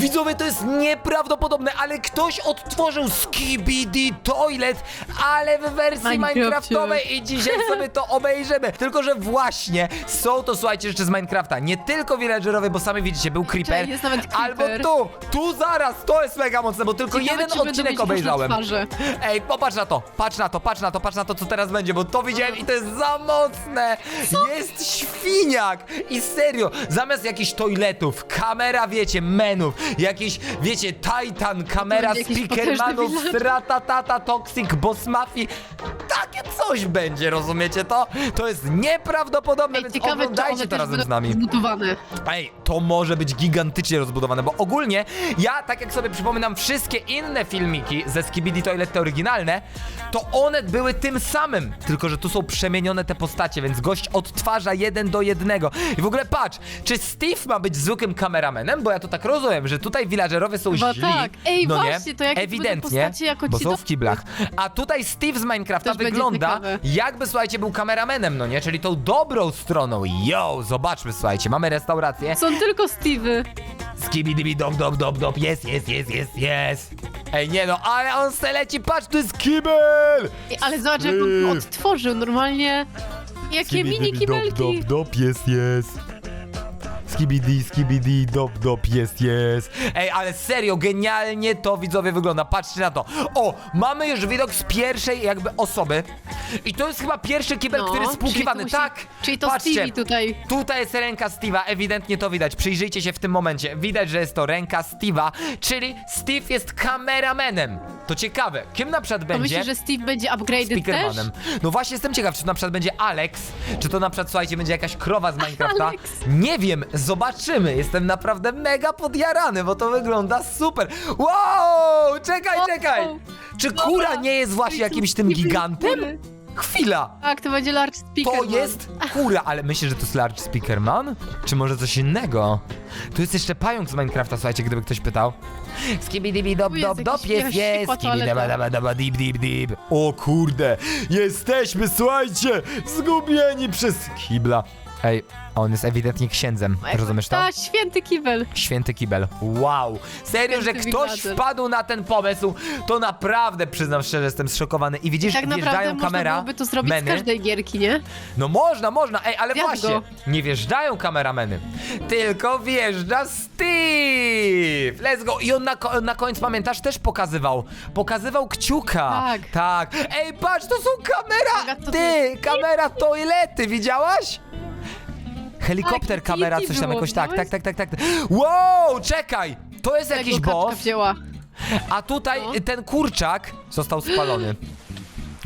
Widzowie, to jest nieprawdopodobne, ale ktoś odtworzył Skibidi Toilet, ale w wersji Minecrafcie. minecraftowej i dzisiaj sobie to obejrzymy. Tylko, że właśnie są to, słuchajcie, jeszcze z Minecrafta. Nie tylko villagerowie, bo sami widzicie, był creeper. Jest nawet Albo creeper. tu, tu zaraz, to jest mega mocne, bo tylko Ciekawe, jeden odcinek różne obejrzałem. twarze. Ej, popatrz na to, patrz na to, patrz na to, patrz na to, co teraz będzie, bo to widziałem i to jest za mocne. Jest świniak i serio, zamiast jakichś toiletów, kamera, wiecie, menów, jakieś, wiecie, Titan, kamera Jakiś speakermanów, potężny Stratatata, Toxic, Boss Mafii. Takie coś będzie, rozumiecie to? To jest nieprawdopodobne, Ej, więc ciekawe, czy oglądajcie one to też razem będą z nami. zmutowane. Ej, to może być gigantycznie rozbudowane, bo ogólnie ja, tak jak sobie przypominam wszystkie inne filmiki ze Skibidi Toilet, te oryginalne, to one były tym samym, tylko że tu są przemienione te postacie, więc gość odtwarza jeden do jednego. I w ogóle patrz, czy Steve ma być zwykłym kameramenem? Bo ja to tak rozumiem, że tutaj villagerowie są Chyba źli, tak. Ej, no właśnie, nie? to będą Ewidentnie, postacie jako bo ci są w kiblach. A tutaj Steve z Minecrafta Też będzie wygląda ciekawe. jakby, słuchajcie, był kameramenem, no nie? Czyli tą dobrą stroną. Yo, zobaczmy, słuchajcie, mamy restaurację. Są tylko Steve'y. Skibidibi dop dop dop dop, jest, jest, jest, jest, jest. Ej, nie no, ale on se leci, patrz, to jest kibel! Ej, ale zobacz, jak on odtworzył normalnie. Jakie mini kibelki. dop, jest, jest. Skibidi, skibidi, dop, dop, jest, jest. Ej, ale serio, genialnie to widzowie wygląda. Patrzcie na to. O, mamy już widok z pierwszej jakby osoby. I to jest chyba pierwszy kibel, No, który jest czyli to spłukiwany. musi- Tak, czyli to patrzcie. Stevie tutaj. Tutaj jest ręka Steve'a, ewidentnie to widać. Przyjrzyjcie się w tym momencie. Widać, że jest to ręka Steve'a, czyli Steve jest kameramenem. To ciekawe, kim na przykład będzie? myślisz, że Steve będzie upgraded też? Speakermanem. No właśnie jestem ciekaw, czy to na przykład będzie Alex, czy to na przykład, słuchajcie, będzie jakaś krowa z Minecrafta. Alex. Nie wiem, zobaczymy. Jestem naprawdę mega podjarany, bo to wygląda super. Wow, czekaj, czekaj. Czy kura nie jest właśnie jakimś tym gigantem? Chwila. Tak, to będzie large speaker. To jest kura, ale myślisz, że to jest Large Speakerman? Czy może coś innego? Tu jest jeszcze pająk z Minecrafta, słuchajcie, gdyby ktoś pytał. Skibidibi dop Tu jest dop dop jakiś jest jest dip dip dip. O kurde, jesteśmy, słuchajcie, zgubieni przez kibla. Ej, a on jest ewidentnie księdzem, rozumiesz to? Tak, święty kibel. Święty kibel. Wow. Serio, że Święty ktoś villager. wpadł na ten pomysł, to naprawdę, przyznam szczerze, jestem zszokowany. I widzisz, Tak naprawdę wjeżdżają można kamera, byłoby to zrobić meny. z każdej gierki, nie? No można, można, ej, ale Zjadł właśnie, go. nie wjeżdżają kamerameny, tylko wjeżdża Steve! Let's go! I on na, ko- na koniec, pamiętasz, też pokazywał, pokazywał kciuka. Tak. Tak. Ej, patrz, to są kamera, to ty, kamera toilety, widziałaś? Helikopter, Tak, kamera, coś tam było, jakoś, tak, tak, widziałeś? tak, tak, tak. Wow, czekaj! To jest jakiś Tego kaczka boss, wzięła. a tutaj No. ten kurczak został spalony.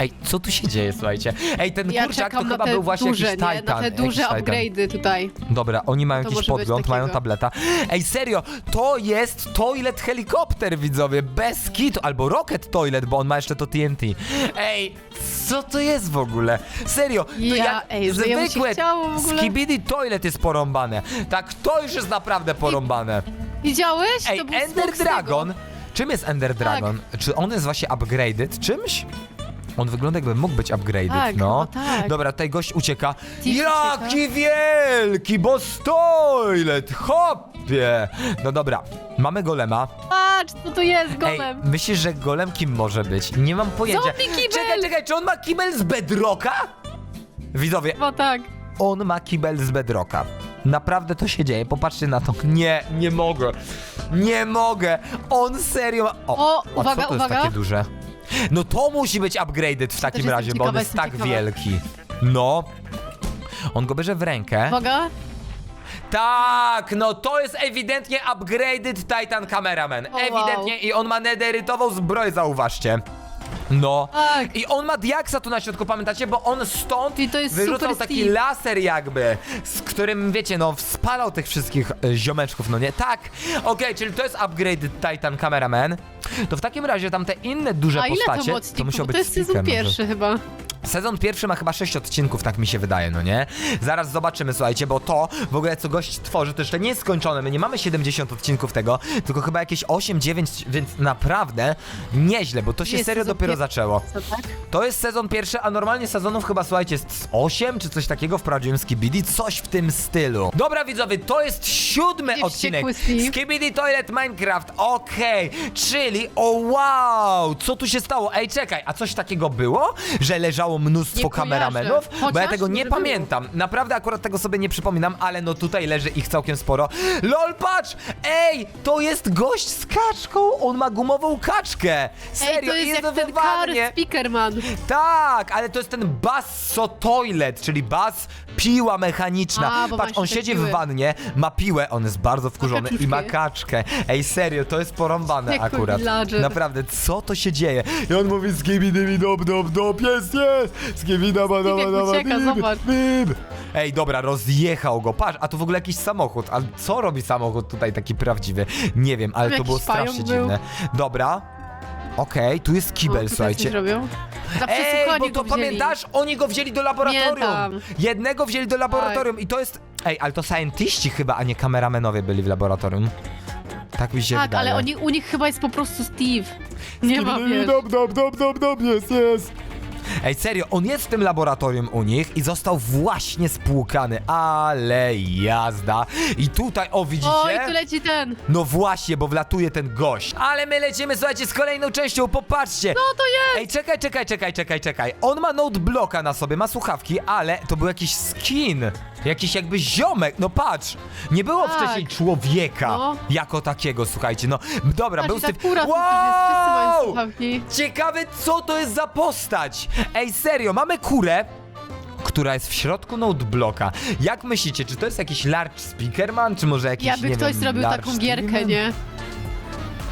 Ej, co tu się dzieje, słuchajcie? Ej, ten Ja kurczak to czekam na chyba te był właśnie duże, jakiś nie? Titan. Na te jakiś duże Titan. upgrade'y tutaj. Dobra, oni mają To jakiś może być podgląd, mają tableta. Ej, serio, to jest toilet helikopter, widzowie, bez kitu, albo rocket toilet, bo on ma jeszcze to TNT. Ej, co to jest w ogóle? Serio, to Ja- jak ej, że się zwykłe chciało w ogóle. skibidi toilet jest porąbane. Tak, to już jest naprawdę porąbane. Widziałeś? Ej, to był Ender smok z tego. Dragon. Czym jest Ender Dragon? Czy on jest właśnie upgraded czymś? On wygląda jakby mógł być upgraded, Tak, no. chyba tak. Dobra, tutaj gość ucieka. Jaki wielki, bo toilet, hopie! No dobra, mamy golema. Patrz, co to jest, Ej, golem. myślisz, że golem kim może być? Nie mam pojęcia. Zombie kibel! Czekaj, czekaj, czy on ma kibel z bedrocka? Widzowie, Chyba tak. on ma kibel z bedrocka. Naprawdę to się dzieje, popatrzcie na to. Nie, nie mogę. Nie mogę. On serio ma... O, uwaga, co to uwaga. jest takie duże? No to musi być upgraded w takim jestem razie, bo on ciekawa, jest jestem tak ciekawa. wielki. No. On go bierze w rękę. Uwaga. Tak, no to jest ewidentnie upgraded Titan Cameraman. wow. Ewidentnie i on ma nederytową zbroję, zauważcie. No. Tak. I on ma diaksa tu na środku, pamiętacie? Bo on stąd I to jest wyrzucał super taki Steve. laser jakby, z którym, wiecie, no, spalał tych wszystkich e, ziomeczków, no nie? Tak. Okej, czyli to jest upgraded Titan Cameraman. To w takim razie tam te inne duże A ile to postacie, mocników? musiał Bo być to jest sezon speaker, może. pierwszy chyba. Sezon pierwszy ma chyba 6 odcinków, tak mi się wydaje, no nie? Zaraz zobaczymy, słuchajcie, bo to w ogóle co gość tworzy, to jeszcze nie jest skończone. My nie mamy 70 odcinków tego, tylko chyba jakieś 8-9, więc naprawdę nieźle, bo to się Jest serio sezon dopiero pier- zaczęło. Co tak? To jest sezon pierwszy, a normalnie sezonów chyba, słuchajcie, jest z 8 czy coś takiego w prawdziwym Skibidi, coś w tym stylu. Dobra widzowie, to jest siódmy odcinek Steve. Skibidi Toilet Minecraft, okej, czyli o wow, co tu się stało? Ej, czekaj, a coś takiego było? Że leżało mnóstwo Nie kameramenów? kojarzę. Bo ja Chociaż tego nie może pamiętam, naprawdę akurat tego sobie nie przypominam, ale no tutaj leży ich całkiem sporo. LOL, patrz! Ej, to jest gość z kaczką, on ma gumową kaczkę! Serio, Ej, to jest jest jak ten car speakerman. Tak, ale to jest ten Basso Toilet, czyli bas piła mechaniczna. A, bo Patrz, on te siedzi w piły. wannie, ma piłę, on jest bardzo wkurzony i ma kaczuszkę. kaczkę. Ej, serio, to jest porąbane akurat. villager. Naprawdę, co to się dzieje? I on mówi skibidybi dop dop dop, jest, jest! Skibida ba da ba jak da ba ucieka, bib, zobacz. bib. Ej, dobra, rozjechał go. Patrz, a tu w ogóle jakiś samochód. A co robi samochód tutaj taki prawdziwy? Nie wiem, ale to było pająk strasznie był. dziwne. Dobra. Okej, tu jest kibel, słuchajcie. Ej, przesłuchanie bo to go wzięli. pamiętasz? Oni go wzięli do laboratorium. Pamiętam. Jednego wzięli do laboratorium i to jest... Ej, ale to scientiści chyba, a nie kameramenowie byli w laboratorium. Tak mi się Tak, wydaje. ale oni, u nich chyba jest po prostu Steve. Nie ma, wiesz. Dop, dop, dop, dop, dop, jest, jest. Ej, serio, on jest w tym laboratorium u nich i został właśnie spłukany, ale jazda. I tutaj, o widzicie? Oj, tu leci ten. No właśnie, bo wlatuje ten gość. Ale my lecimy, słuchajcie, z kolejną częścią, popatrzcie. No to jest! Ej, czekaj, czekaj, czekaj, czekaj, czekaj. On ma noteblocka na sobie, ma słuchawki, ale to był jakiś skin. Jakiś jakby ziomek, no patrz. Nie było Tak. wcześniej człowieka No. jako takiego, słuchajcie, no. Dobra, był Patrz, i Steve. ta kura tu jest, wszyscy mają Wow! słuchawki. Ciekawe, co to jest za postać. Ej, serio, mamy kurę, która jest w środku noteblocka. Jak myślicie, czy to jest jakiś large speakerman, czy może jakiś, Jakby nie ktoś wiem, zrobił large taką gierkę, nie?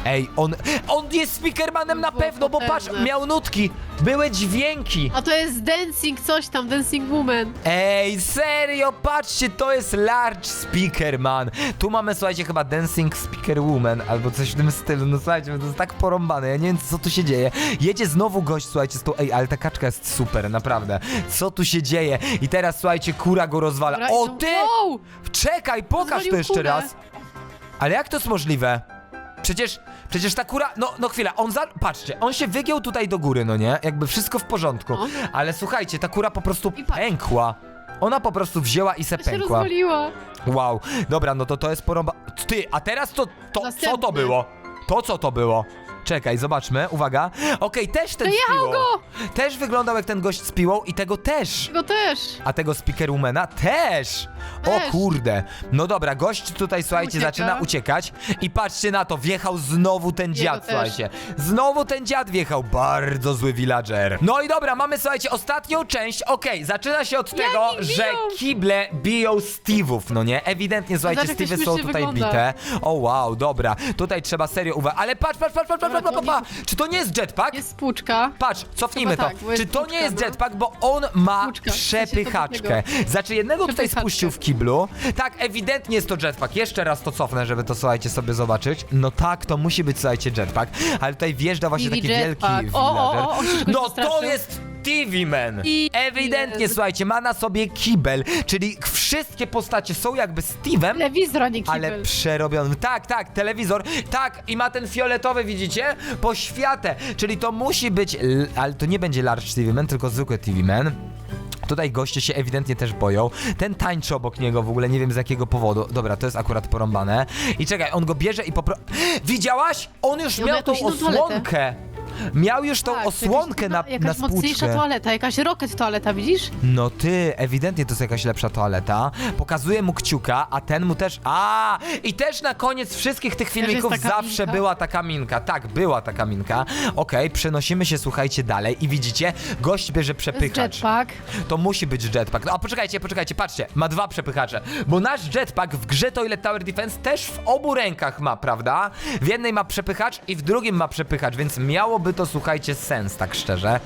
Ej, on, on jest speakermanem na Było pewno, bo patrz, potężne. miał nutki, były dźwięki. A to jest Dancing coś tam, Dancing Woman. Ej, serio, patrzcie, to jest Large Speaker Man. Tu mamy, słuchajcie, chyba Dancing Speaker Woman albo coś w tym stylu. No słuchajcie, to jest tak porąbane, ja nie wiem, co tu się dzieje. Jedzie znowu gość, słuchajcie, z tą... Ej, ale ta kaczka jest super, naprawdę. Co tu się dzieje? I teraz, słuchajcie, kura go rozwala. Dobra, O, ty! Wow! Czekaj, pokaż to Rozwalił jeszcze kurę. raz. Ale jak to jest możliwe? Przecież, przecież ta kura, no, no chwila, on za, patrzcie, on się wygiął tutaj do góry, no nie? Jakby wszystko w porządku. No. Ale słuchajcie, ta kura po prostu I patrz. pękła. Ona po prostu wzięła i se się pękła. rozwaliła. Wow, dobra, no to to jest porąba... Ty, a teraz to, to co to było? To co to było? Czekaj, zobaczmy, uwaga. Okej, też ten z Przejechał piłą. go! Też wyglądał jak ten gość z piłą i tego też. Tego też. A tego speakerwomana też! O Też. kurde! No dobra, gość tutaj, słuchajcie, Ucieka. zaczyna uciekać i patrzcie na to, wjechał znowu ten dziad, też. słuchajcie. Znowu ten dziad wjechał, bardzo zły villager. No i dobra, mamy, słuchajcie, ostatnią część, okej, zaczyna się od tego, ich że biją? kible biją Steve'ów, no nie? Ewidentnie, słuchajcie, Zobacz, jak to Steve'y są śmiesznie tutaj wygląda. bite. O wow, dobra, tutaj trzeba serio uważać, ale patrz, patrz, patrz, patrz, patrz, patrz, Dobra, patrz, czy to nie jest jetpack? Jest spłuczka. Patrz, cofnijmy Chyba to. tak, bo jest Czy to nie jest no. jetpack, bo on ma Kółczka, w sensie to przepychaczkę. Znaczy jednego tutaj Przepychaczkę. spuścił w kiblu. Tak, ewidentnie jest to jetpack. Jeszcze raz to cofnę, żeby to słuchajcie sobie zobaczyć. No tak, to musi być słuchajcie jetpack. Ale tutaj wjeżdża właśnie taki wielki jetpack. O, o, o, się czegoś No to przestraszył. jest TV Man. I- Ewidentnie, Jezu. słuchajcie, ma na sobie kibel, czyli wszystkie postacie są jakby Steve'em, Telewizor, a nie kibel. ale przerobiony. Tak, tak, telewizor. Tak, i ma ten fioletowy, widzicie? Poświatę. Czyli to musi być. l- Ale to nie będzie Large TV Man, tylko zwykły TV Man. Tutaj goście się ewidentnie też boją. Ten tańczy obok niego w ogóle, nie wiem z jakiego powodu. Dobra, to jest akurat porąbane. I czekaj, on go bierze i popro... Widziałaś? On już on miał tą jakąś inną toaletę. osłonkę. Miał już tą Tak, osłonkę jakaś, na, na Jakaś mocniejsza spłuczkę. toaleta, jakaś rocket toaleta, widzisz? No ty, ewidentnie to jest jakaś lepsza toaleta. Pokazuje mu kciuka, a ten mu też. A! I też na koniec wszystkich tych filmików taka zawsze minka? była taka minka. Tak, była taka minka. Okej, przenosimy się, słuchajcie, dalej i widzicie, gość bierze To jest przepychacz. jetpack. To musi być jetpack. No a poczekajcie, poczekajcie, patrzcie, ma dwa przepychacze. Bo nasz jetpack w grze Toilet Tower Defense też w obu rękach ma, prawda? W jednej ma przepychacz i w drugim ma przepychacz, więc miałoby to, słuchajcie, sens, tak szczerze.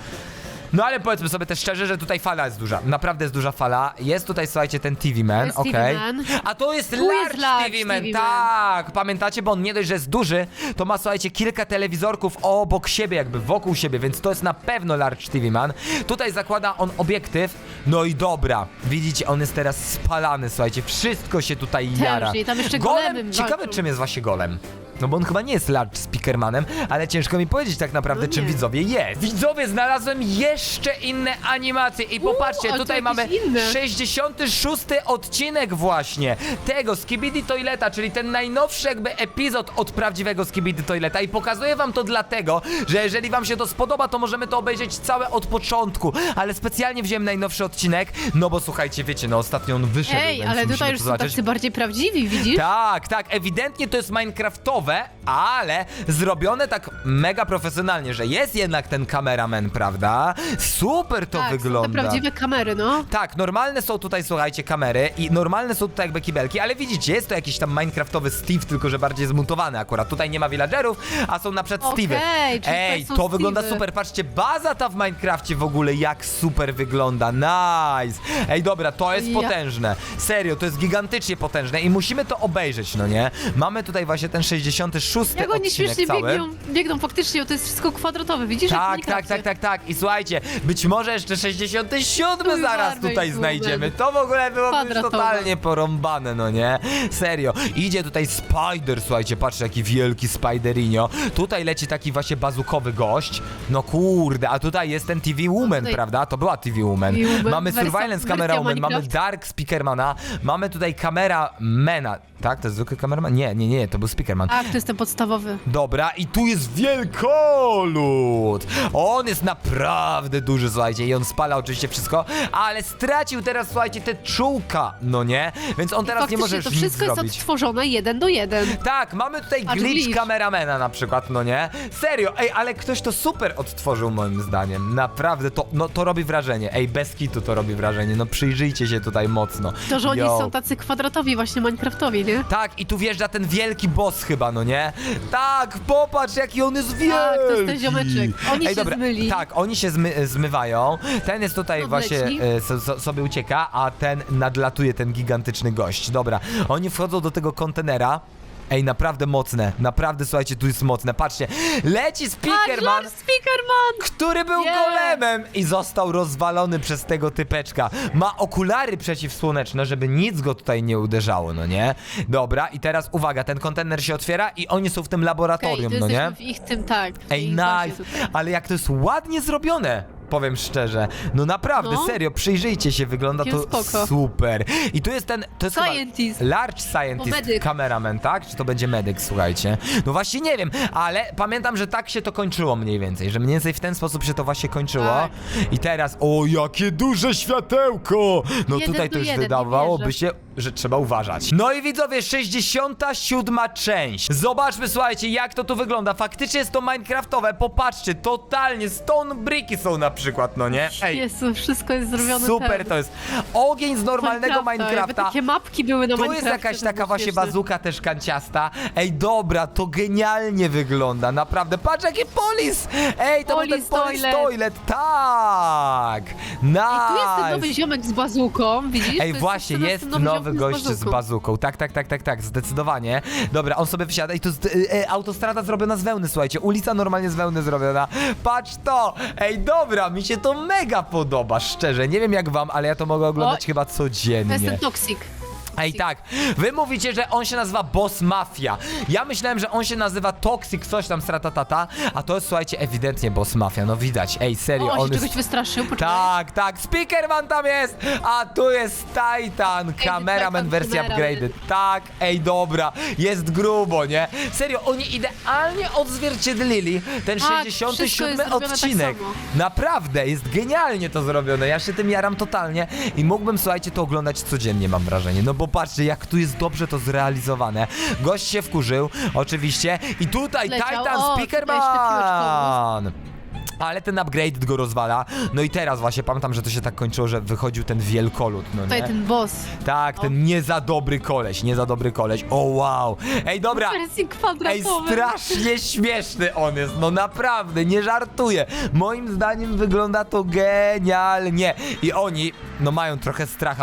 No ale powiedzmy sobie też szczerze, że tutaj fala jest duża. Naprawdę jest duża fala. Jest tutaj, słuchajcie, ten TV Man, jest okej. Man. A to jest large, jest large TV Man, TV Man. tak. Pamiętacie, bo on nie dość, że jest duży, to ma, słuchajcie, kilka telewizorków obok siebie, jakby wokół siebie, więc to jest na pewno large TV Man. Tutaj zakłada on obiektyw, no i dobra. Widzicie, on jest teraz spalany, słuchajcie, wszystko się tutaj jara. i tam jeszcze golem, ciekawe czym jest właśnie golem. No bo on chyba nie jest large speakermanem, ale ciężko mi powiedzieć tak naprawdę, No czym nie. widzowie jest. Widzowie, znalazłem jeszcze inne animacje i popatrzcie, to tutaj jakieś mamy inne. 66 odcinek właśnie tego Skibidi Toileta, czyli ten najnowszy jakby epizod od prawdziwego Skibidi Toileta i pokazuję wam to dlatego, że jeżeli wam się to spodoba, to możemy to obejrzeć całe od początku, ale specjalnie wziąłem najnowszy odcinek, no bo słuchajcie, wiecie, no ostatnio on wyszedł, Ej, więc ale musimy tutaj to już są zobaczyć. tacy bardziej prawdziwi, widzisz? Tak, tak, ewidentnie to jest Minecraftowe, ale zrobione tak mega profesjonalnie, że jest jednak ten kameraman, prawda? Super to tak, wygląda. Są te prawdziwe kamery, no. Tak, normalne są tutaj, słuchajcie, kamery i normalne są tutaj jakby kibelki, ale widzicie, jest to jakiś tam minecraftowy Steve, tylko że bardziej zmontowany akurat. Tutaj nie ma villagerów, a są na przykład czyli tutaj Ej, to wygląda Steve'y. super, patrzcie, baza ta w Minecrafcie w ogóle, jak super wygląda, nice. Ej, dobra, to jest Ja- potężne, serio, to jest gigantycznie potężne i musimy to obejrzeć, no nie? Mamy tutaj właśnie ten 66 Jak oni odcinek śmiesznie cały. biegną, biegną faktycznie, to jest wszystko kwadratowe, widzisz? jak Tak, tak, tak, tak, tak. I słuchajcie, być może jeszcze 67 Uj, zaraz tutaj Bubel. znajdziemy. To w ogóle byłoby już Kwadratowe. totalnie porąbane, no nie? Serio. Idzie tutaj Spider, słuchajcie, patrzcie, jaki wielki Spiderinio. Tutaj leci taki właśnie bazukowy gość. No kurde, a tutaj jest ten TV Woman, tutaj- prawda? To była TV Woman. TV Woman, Mamy wersja- Surveillance wersja Camera Woman, mamy Minecraft. Dark Speakermana, mamy tutaj Kameramana. Tak, to jest zwykły kameraman? Nie, nie, nie, to był Speakerman. Tak, to jest ten podstawowy. Dobra, i tu jest wielkolud! On jest naprawdę duży, słuchajcie, i on spala oczywiście wszystko, ale stracił teraz, słuchajcie, te czułka, no nie? Więc on teraz nie może już to nic wszystko jest zrobić. odtworzone jeden do jeden. Tak, mamy tutaj Patrz, glitch glitch. kameramena na przykład, no nie? Serio, ej, ale ktoś to super odtworzył moim zdaniem. Naprawdę, to, no, to robi wrażenie. Ej, bez kitu to robi wrażenie. No przyjrzyjcie się tutaj mocno. To, że oni Yo. są tacy kwadratowi, właśnie Minecraftowi, nie? Tak, i tu wjeżdża ten wielki boss chyba, no nie? Tak, popatrz jaki on jest wielki! Tak, to jest ten ziomeczek. Oni Ej, się zmyli. Tak, oni się zmy, zmywają. Ten jest tutaj Odleci. właśnie, e, so, so, sobie ucieka, a ten nadlatuje, ten gigantyczny gość. Dobra, oni wchodzą do tego kontenera. Ej, naprawdę mocne, naprawdę słuchajcie, tu jest mocne. Patrzcie, leci Speakerman, Lord Speakerman! który był Yeah. golemem i został rozwalony przez tego typeczka. Ma okulary przeciwsłoneczne, żeby nic go tutaj nie uderzało, no nie? Dobra, i teraz uwaga, ten kontener się otwiera i oni są w tym Okej, laboratorium, to no nie? w ich tym, tak. w Ej, ich bazie nice, tutaj. ale jak to jest ładnie zrobione. Powiem szczerze, no naprawdę, No. serio, przyjrzyjcie się, wygląda to spoko. super. I tu jest ten, to jest Scientist. chyba large scientist, O, medyk. cameraman, tak? Czy to będzie medyk, słuchajcie? No właśnie nie wiem, ale pamiętam, że tak się to kończyło mniej więcej, że mniej więcej w ten sposób się to właśnie kończyło. Tak. I teraz, o jakie duże światełko! No Jeden tutaj do to już jeden, nie wydawałoby wierzę. się, że trzeba uważać. No i widzowie, 67 część. Zobaczmy, słuchajcie, jak to tu wygląda. Faktycznie jest to Minecraftowe. Popatrzcie, totalnie stone bricki są na przykład, no nie? Ej, Jezu, wszystko jest zrobione super ten. to jest. Ogień z normalnego Jakby Minecrafta. takie mapki były na Tu jest Minecrafcie, jakaś to taka było właśnie śmieszne. bazuka też kanciasta. Ej, dobra, to genialnie wygląda, naprawdę. Patrz, jaki polis! Ej, to był ten polis toilet. toilet, tak! Nice! Ej, tu jest ten nowy ziomek z bazuką, widzisz? To Ej, jest właśnie, ten jest nowy nowy gość z bazuką. Tak, tak, tak, tak, tak, zdecydowanie. Dobra, on sobie wysiada i to jest e, e, autostrada zrobiona z wełny, słuchajcie. Ulica normalnie z wełny zrobiona. Patrz to! Ej, dobra, mi się to mega podoba, szczerze. Nie wiem jak wam, ale ja to mogę oglądać chyba To jest codziennie. ten Toxic. Ej, tak, wy mówicie, że on się nazywa Boss Mafia. Ja myślałem, że on się nazywa Toxic coś tam stratatata, a to jest, słuchajcie, ewidentnie Boss Mafia. No widać, ej, serio, O, on on się jest... czegoś wystraszył, poczekaj. Tak, tak, Speakerman tam jest, a tu jest Titan, kameraman Titan wersja kameraman. upgraded. Tak, ej, dobra, jest grubo, nie? Serio, oni idealnie odzwierciedlili ten Tak, 67 wszystko jest zrobione tak odcinek. samo. Naprawdę, jest genialnie to zrobione, ja się tym jaram totalnie i mógłbym, słuchajcie, to oglądać codziennie, mam wrażenie. No bo patrzcie, jak tu jest dobrze to zrealizowane. Gość się wkurzył, oczywiście, i tutaj Leciał. Titan O, tutaj jeszcze Speakerman! ale ten upgrade go rozwala. No i teraz właśnie pamiętam, że to się tak kończyło, że wychodził ten wielkolud, no Tutaj nie? ten boss. Tak, ten nie za dobry koleś, nie za dobry koleś. O wow. Ej, dobra. Wersji Ej, kwadratowej. strasznie śmieszny on jest, no naprawdę, nie żartuję. Moim zdaniem wygląda to genialnie. I oni, no mają trochę stracha